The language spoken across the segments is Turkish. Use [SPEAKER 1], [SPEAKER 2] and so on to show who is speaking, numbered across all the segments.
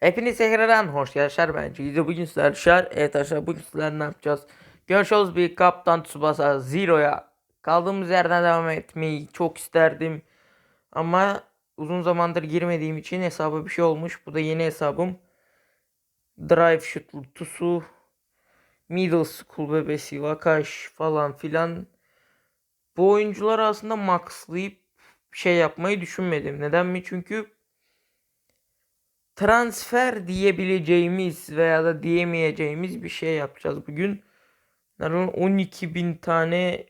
[SPEAKER 1] Hepiniz tekrardan hoş geldiniz. Ben Cici bugün sizler şer. Evet arkadaşlar bugün sizler ne yapacağız? Görüşürüz bir Kaptan Tsubasa Zero'ya. Kaldığımız yerden devam etmeyi çok isterdim. Ama uzun zamandır girmediğim için hesaba bir şey olmuş. Bu da yeni hesabım. Drive Tusu. Middle School bebesi Wakash falan filan. Bu oyuncuları aslında maxlayıp şey yapmayı düşünmedim. Neden mi? Çünkü transfer diyebileceğimiz veya da diyemeyeceğimiz bir şey yapacağız bugün. Yani 12 bin tane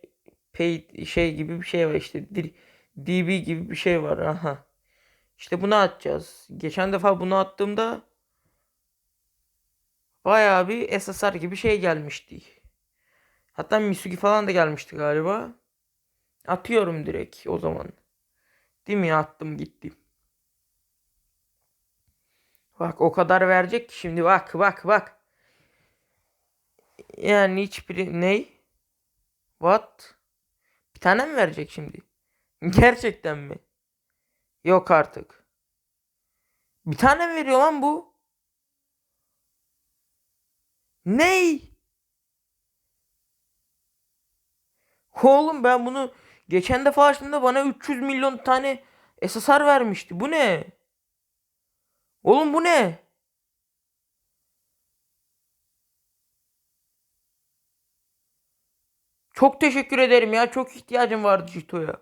[SPEAKER 1] paid şey gibi bir şey var işte DB gibi bir şey var aha. İşte bunu atacağız. Geçen defa bunu attığımda bayağı bir SSR gibi şey gelmişti. Hatta Misugi falan da gelmişti galiba. Atıyorum direkt o zaman. Değil mi? Attım gittim. Bak o kadar verecek ki şimdi bak bak bak. Yani hiçbiri ney? What? Bir tane mi verecek şimdi? Gerçekten mi? Yok artık. Bir tane mi veriyor lan bu? Ney? Oğlum ben bunu geçen defa açtığımda bana 300 milyon tane SSR vermişti. Bu ne? Oğlum bu ne? Çok teşekkür ederim ya. Çok ihtiyacım vardı Jito'ya.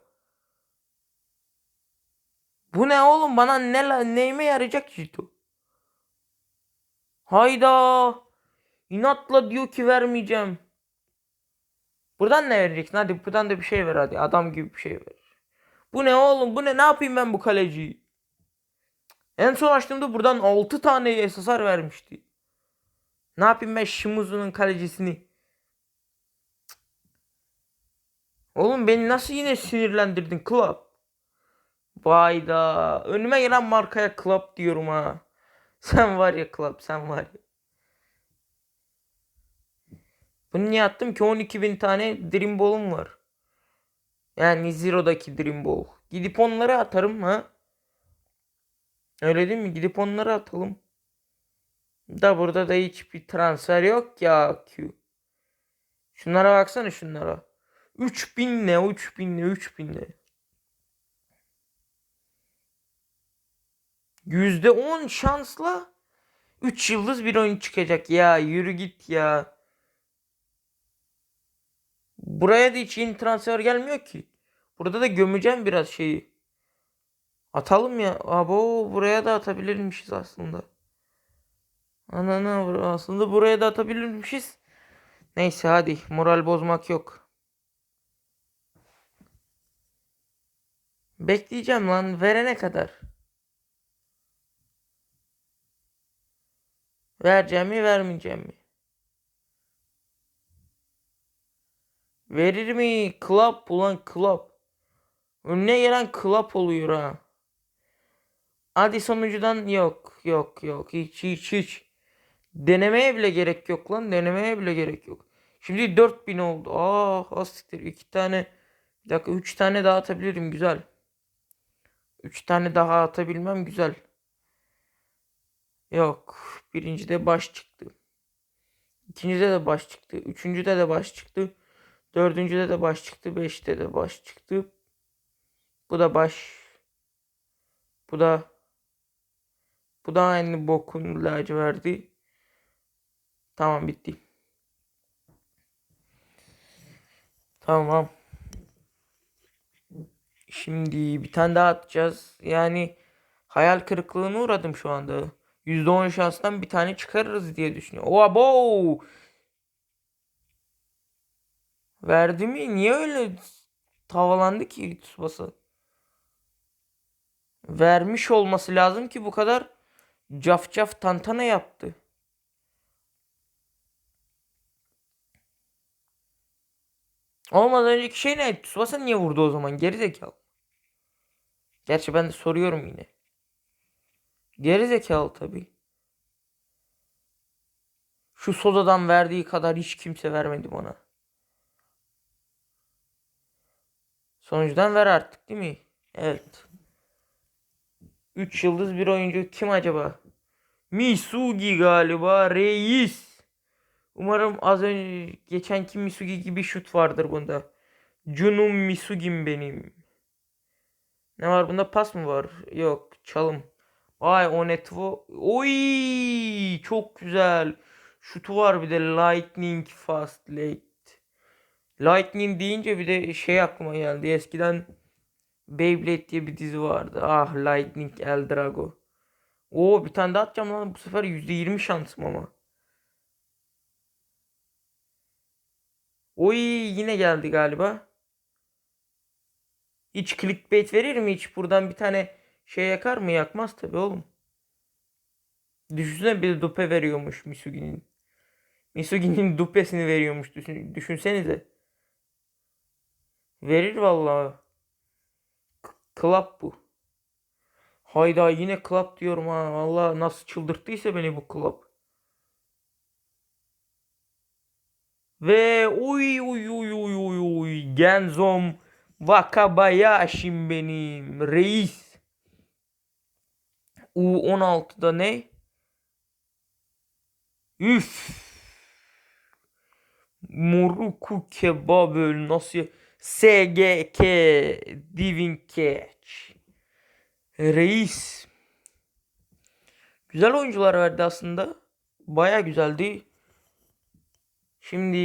[SPEAKER 1] Bu ne oğlum? Bana ne neyime yarayacak Jito? Hayda. İnatla diyor ki vermeyeceğim. Buradan ne vereceksin? Hadi buradan da bir şey ver hadi. Adam gibi bir şey ver. Bu ne oğlum? Bu ne? Ne yapayım ben bu kaleciyi? En son açtığımda buradan 6 tane SSR vermişti. Ne yapayım ben Shimuzu'nun kalecisini? Oğlum beni nasıl yine sinirlendirdin Club? Vayda. Önüme gelen markaya Club diyorum ha. Sen var ya Club sen var ya. Bunu niye attım ki 12 bin tane Dream Ball'um var. Yani Zero'daki Dream Ball. Gidip onları atarım ha. Öyle değil mi? Gidip onları atalım. Da burada da hiçbir transfer yok ya Q. Şunlara baksana şunlara. 3000 ne? 3000 ne? 3000 ne? %10 şansla 3 yıldız bir oyun çıkacak. Ya yürü git ya. Buraya da hiç yeni transfer gelmiyor ki. Burada da gömeceğim biraz şeyi. Atalım ya. Abo buraya da atabilirmişiz aslında. Anana aslında buraya da atabilirmişiz. Neyse hadi moral bozmak yok. Bekleyeceğim lan verene kadar. Vereceğim mi vermeyeceğim mi? Verir mi? Club ulan club. Önüne gelen club oluyor ha. Hadi sonucudan yok yok yok hiç hiç hiç. Denemeye bile gerek yok lan denemeye bile gerek yok. Şimdi 4000 oldu. Ah asiktir iki tane bir dakika 3 tane daha atabilirim güzel. 3 tane daha atabilmem güzel. Yok birincide baş çıktı. İkincide de baş çıktı. Üçüncüde de baş çıktı. Dördüncüde de baş çıktı. Beşte de baş çıktı. Bu da baş. Bu da bu da aynı bokun laciverdi. Tamam bitti. Tamam. Şimdi bir tane daha atacağız. Yani hayal kırıklığına uğradım şu anda. %10 şanstan bir tane çıkarırız diye düşünüyorum. Oha bo! Verdi mi? Niye öyle tavalandı ki Tsubasa? Vermiş olması lazım ki bu kadar cafcaf tantana yaptı. Olmadan önceki şey ne? Tsubasa niye vurdu o zaman? Geri zekalı. Gerçi ben de soruyorum yine. Geri zekalı tabii. Şu Soda'dan verdiği kadar hiç kimse vermedi bana. Sonuçtan ver artık değil mi? Evet. 3 yıldız bir oyuncu kim acaba? Misugi galiba reis. Umarım az önce geçenki Misugi gibi şut vardır bunda. Junum Misugim benim. Ne var bunda pas mı var? Yok çalım. Vay Onetvo. Oy çok güzel. Şutu var bir de Lightning Fast Late. Lightning deyince bir de şey aklıma geldi. Eskiden Beyblade diye bir dizi vardı. Ah Lightning El Drago. Oo bir tane daha atacağım lan. Bu sefer %20 şansım ama. Oy yine geldi galiba. Hiç clickbait verir mi hiç? Buradan bir tane şey yakar mı? Yakmaz tabi oğlum. Düşünsene bir dupe veriyormuş Misugi'nin. Misugi'nin dupesini veriyormuş. Düşün, düşünsenize. Verir vallahi. Club bu. Hayda yine club diyorum ha. Allah nasıl çıldırttıysa beni bu club. Ve uy uy uy uy uy uy Genzom Wakabayashi'm benim reis. U16'da ne? Üf. Moruku kebabı nasıl? SGK Catch. Reis. Güzel oyuncular verdi aslında. Baya güzeldi. Şimdi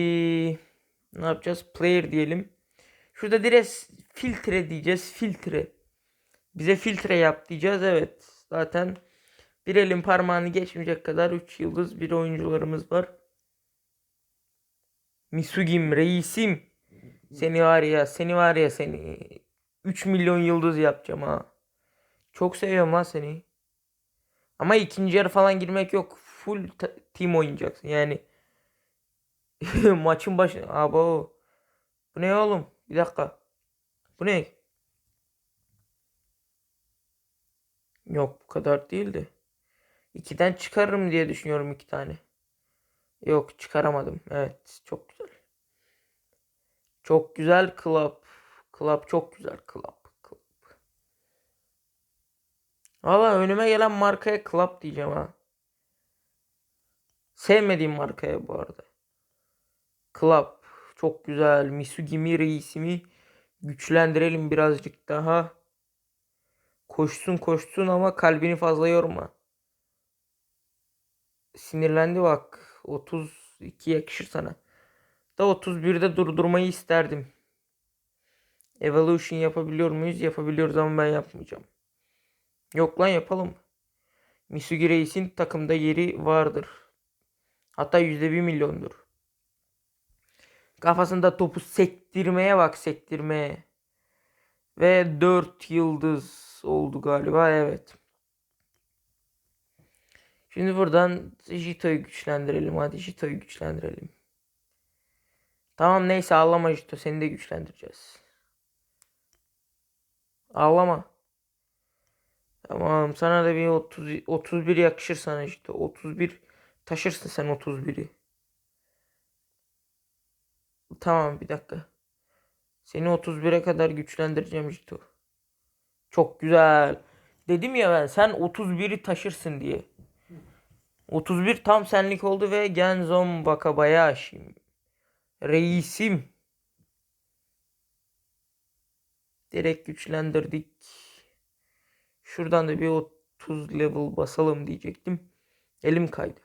[SPEAKER 1] ne yapacağız? Player diyelim. Şurada direkt filtre diyeceğiz. Filtre. Bize filtre yap diyeceğiz. Evet. Zaten bir elin parmağını geçmeyecek kadar 3 yıldız bir oyuncularımız var. Misugim reisim. Seni var ya seni var ya seni 3 milyon yıldız yapacağım ha. Çok seviyorum lan seni. Ama ikinci yarı falan girmek yok. Full team oynayacaksın yani. Maçın başı. Abo. Bu ne oğlum? Bir dakika. Bu ne? Yok bu kadar değildi. İkiden çıkarırım diye düşünüyorum iki tane. Yok çıkaramadım. Evet çok. Çok güzel club. Club çok güzel club. club. Valla önüme gelen markaya club diyeceğim ha. Sevmediğim markaya bu arada. Club. Çok güzel. Misugimi reisimi güçlendirelim birazcık daha. Koşsun koşsun ama kalbini fazla yorma. Sinirlendi bak. 32 yakışır sana. Da 31'de durdurmayı isterdim. Evolution yapabiliyor muyuz? Yapabiliyoruz ama ben yapmayacağım. Yok lan yapalım. Misugi Reis'in takımda yeri vardır. Hatta %1 milyondur. Kafasında topu sektirmeye bak sektirmeye. Ve 4 yıldız oldu galiba evet. Şimdi buradan Jito'yu güçlendirelim. Hadi Jito'yu güçlendirelim. Tamam neyse ağlama Jito. Seni de güçlendireceğiz. Ağlama. Tamam sana da bir 30 31 yakışır sana Jito. 31 taşırsın sen 31'i. Tamam bir dakika. Seni 31'e kadar güçlendireceğim Jito. Çok güzel. Dedim ya ben sen 31'i taşırsın diye. 31 tam senlik oldu ve Genzom Wakabayashi. Reisim. Direkt güçlendirdik. Şuradan da bir 30 level basalım diyecektim. Elim kaydı.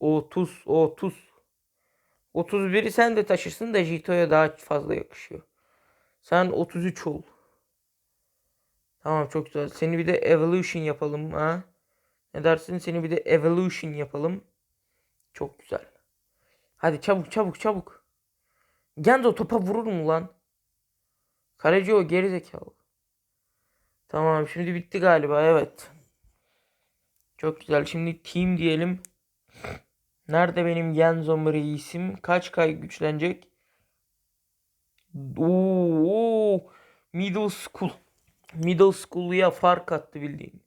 [SPEAKER 1] 30 30 31'i sen de taşırsın da Jito'ya daha fazla yakışıyor. Sen 33 ol. Tamam çok güzel. Seni bir de evolution yapalım ha. Ne dersin? Seni bir de evolution yapalım. Çok güzel. Hadi çabuk çabuk çabuk. Genzo topa vurur mu lan? Kaleci o geri zekalı. Tamam şimdi bitti galiba evet. Çok güzel. Şimdi team diyelim. Nerede benim Genzo reisim? Kaç kay güçlenecek? Oo. Middle school. Middle school'ya fark attı bildiğin.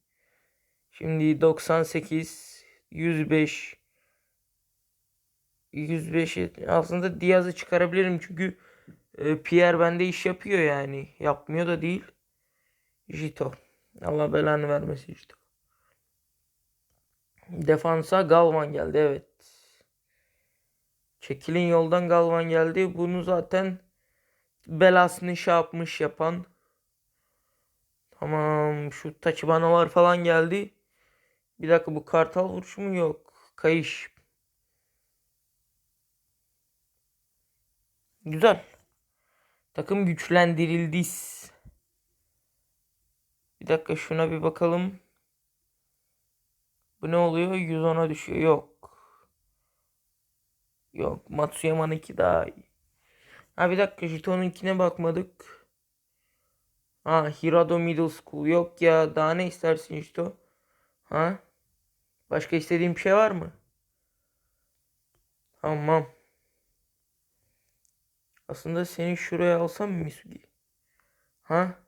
[SPEAKER 1] Şimdi 98 105 105 aslında Diaz'ı çıkarabilirim çünkü e, Pierre bende iş yapıyor yani. Yapmıyor da değil. Jito. Allah belanı vermesin Jito. Defansa Galvan geldi evet. Çekilin yoldan Galvan geldi. Bunu zaten belasını şey yapmış yapan. Tamam şu Tachibanalar falan geldi. Bir dakika bu kartal vuruşu mu yok? Kayış. Güzel. Takım güçlendirildi. Bir dakika şuna bir bakalım. Bu ne oluyor? 110'a düşüyor. Yok. Yok. Matsuyama'nınki daha iyi. Ha bir dakika Jito'nunkine bakmadık. Ha Hirado Middle School. Yok ya daha ne istersin Jito? Ha? Başka istediğin bir şey var mı? Tamam. Aslında seni şuraya alsam mı Misugi? Ha?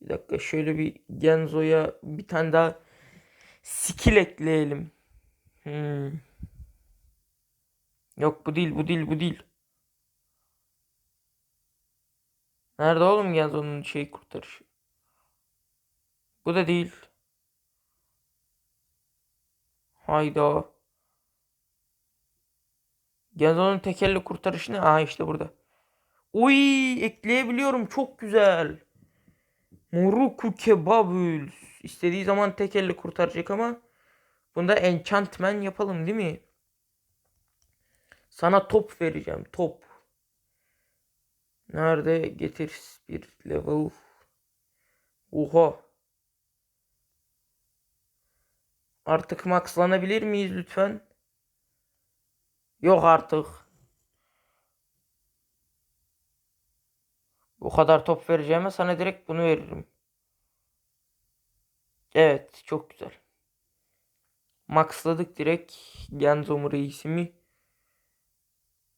[SPEAKER 1] Bir dakika şöyle bir Genzo'ya bir tane daha skill ekleyelim. Hmm. Yok bu değil bu değil bu değil. Nerede oğlum Genzo'nun şey kurtarışı? Bu da değil. Hayda. Genzo'nun tekerle kurtarışı ne? Aa işte burada. Uy ekleyebiliyorum çok güzel. Moruku kebabül. İstediği zaman tek elle kurtaracak ama bunda enchantment yapalım değil mi? Sana top vereceğim. Top. Nerede? Getir bir level. Oha. Artık maxlanabilir miyiz lütfen? Yok artık. O kadar top vereceğime sana direkt bunu veririm. Evet çok güzel. Maxladık direkt Genzomu reisimi.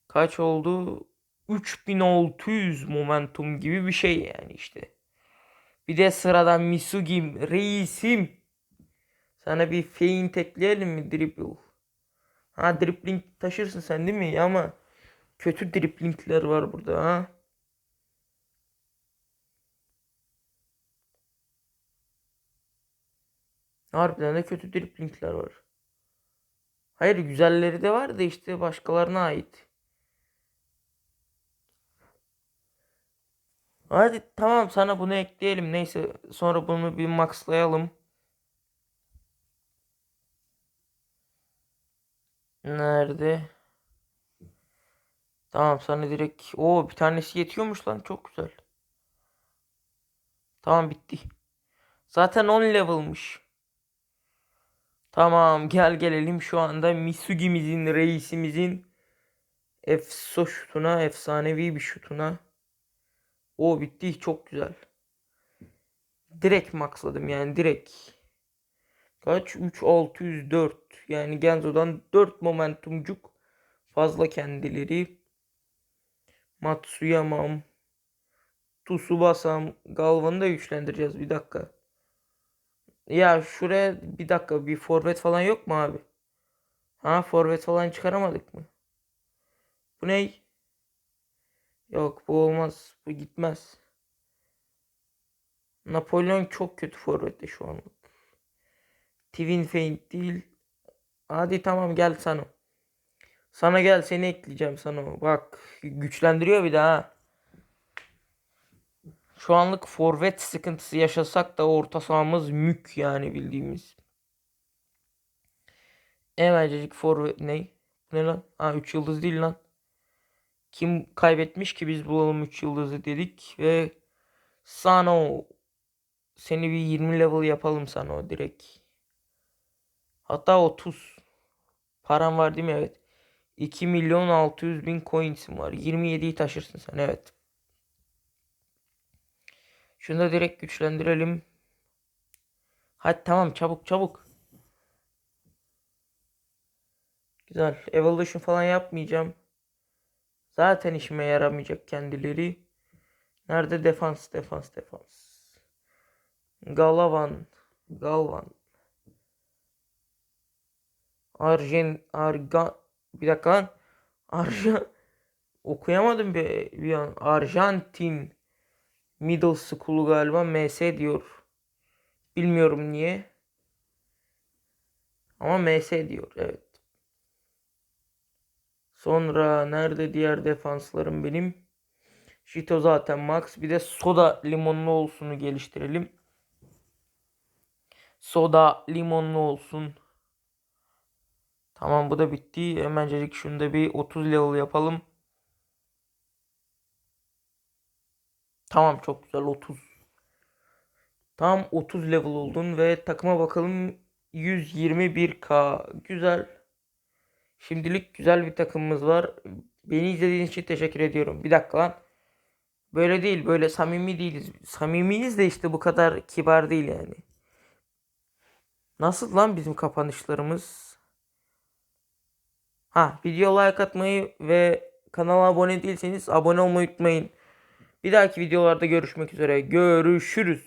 [SPEAKER 1] Kaç oldu? 3600 momentum gibi bir şey yani işte. Bir de sıradan Misugi reisim. Sana bir feint ekleyelim mi dribble? Ha dribbling taşırsın sen değil mi? Ama kötü dribblingler var burada ha. Harbiden de kötü driblingler var. Hayır güzelleri de var da işte başkalarına ait. Hadi tamam sana bunu ekleyelim. Neyse sonra bunu bir maxlayalım. Nerede? Tamam sana direkt. Oo bir tanesi yetiyormuş lan çok güzel. Tamam bitti. Zaten 10 level'mış. Tamam gel gelelim şu anda Misugi'mizin reisimizin efso şutuna efsanevi bir şutuna. O bitti çok güzel. Direkt maxladım yani direkt. Kaç? 3 604. Yani Genzo'dan 4 momentumcuk fazla kendileri. Matsuyama'm. Tsubasa'm. Galvan'ı da güçlendireceğiz bir dakika. Ya şuraya bir dakika bir forvet falan yok mu abi? Ha forvet falan çıkaramadık mı? Bu ne? Yok bu olmaz. Bu gitmez. Napolyon çok kötü forvette şu anlık. Twin Feint değil. Hadi tamam gel sana. Sana gel seni ekleyeceğim sana. Bak güçlendiriyor bir daha. Şu anlık forvet sıkıntısı yaşasak da orta sahamız mük yani bildiğimiz. Emencecik forvet ne? Ne lan? Ha 3 yıldız değil lan. Kim kaybetmiş ki biz bulalım 3 yıldızı dedik ve Sano seni bir 20 level yapalım sana o direkt. Hatta 30. Param var değil mi? Evet. 2 milyon 600 bin coins'im var. 27'yi taşırsın sen evet. Şunu da direkt güçlendirelim. Hadi tamam çabuk çabuk. Güzel. Evolution falan yapmayacağım. Zaten işime yaramayacak kendileri. Nerede defans defans defans. Galavan. Galvan. Arjen Arga bir dakika lan. Arja okuyamadım bir, bir an. Arjantin Middle School galiba MS diyor. Bilmiyorum niye. Ama MS diyor. Evet. Sonra nerede diğer defanslarım benim? Şito zaten max. Bir de soda limonlu olsunu geliştirelim. Soda limonlu olsun. Tamam bu da bitti. Hemencecik şunu bir 30 level yapalım. Tamam çok güzel 30. Tam 30 level oldun ve takıma bakalım 121k. Güzel. Şimdilik güzel bir takımımız var. Beni izlediğiniz için teşekkür ediyorum. Bir dakika lan. Böyle değil, böyle samimi değiliz. Samimiyiz de işte bu kadar kibar değil yani. Nasıl lan bizim kapanışlarımız? Ha, video like atmayı ve kanala abone değilseniz abone olmayı unutmayın. Bir dahaki videolarda görüşmek üzere. Görüşürüz.